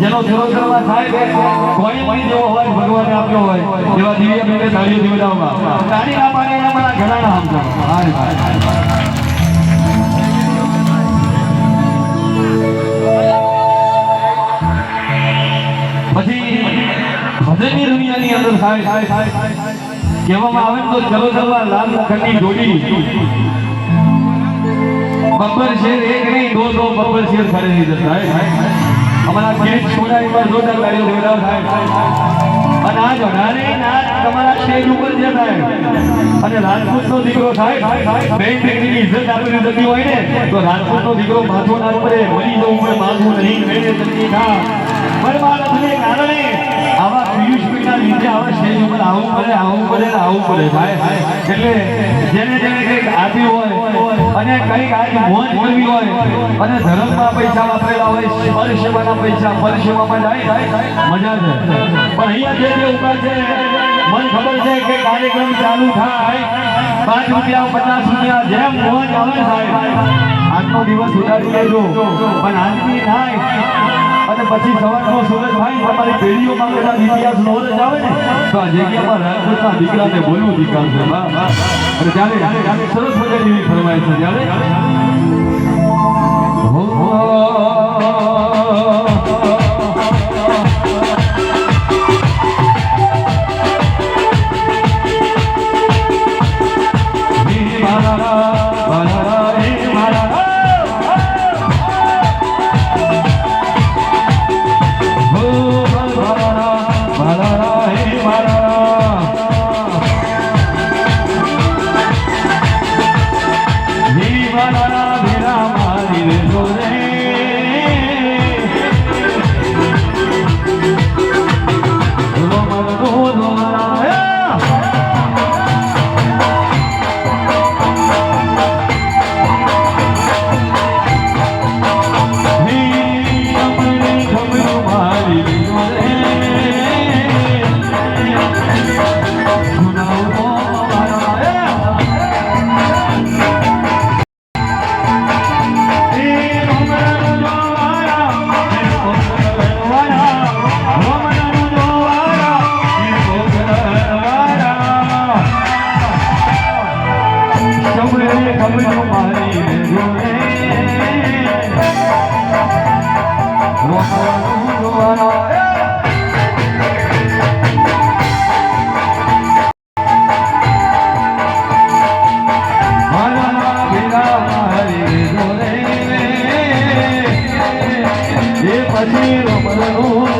જેનો કોઈ જેવો હોય, ભગવાને આપ્યો હોય, એવા દિવ્ય બેને તાળીઓ દીવડાવવા. તાળી ના પાડે એના મારા ઘણા નામ કહેવામાં આવે તો ચલો ચલવા લાલ મખણની જોડી. બબ્બર શેર એક નહીં, દો દો બબ્બર શેર ખરીદી દેતા થાય. અમારા ગીત છોડાઈ પર જોતા ગાડીઓ દેવડાવ થાય. અને આ જોડાને નાચ તમારા સ્ટેજ ઉપર જે થાય. અને રાજપૂતનો દીકરો થાય. બેન દીકરીની ઇજ્જત આપેલી થતી હોય ને, તો રાજપૂતનો દીકરો માથો ના પડે. મરી જવું પડે માથું નહીં મેળે જલ્દી થા પરમાત્માને કારણે આવા પિયુષભાઈના લીધે આવા સ્ટેજ ઉપર આવું પડે આવું પડે આવું પડે. ભાઈ એટલે જેને જેને કંઈક આપ્યું હોય અને કંઈક આજ મોજ કરવી હોય અને ધર્મમાં પૈસા વાપરેલા હોય પર સેવાના પૈસા પર સેવામાં જાય, મજા છે. પણ અહીંયા જે જે છે, મને ખબર છે કે કાર્યક્રમ ચાલુ થાય, પાંચ રૂપિયા, પચાસ રૂપિયા, જેમ મોજ આવે થાય આજનો દિવસ ઉડાડી લેજો. પણ આજની થાય. અને પછી સવારનો સૂરજ ભાઈ તમારી પેઢીઓમાં બધા ઇતિહાસ નોરજ આવે ને તો આ જગ્યામાં રાજકોટના દીકરાને બોલવું દીકરા છે. અને ત્યારે સરસ મજાની ફરમાય છે, ત્યારે હે પછી રમણનું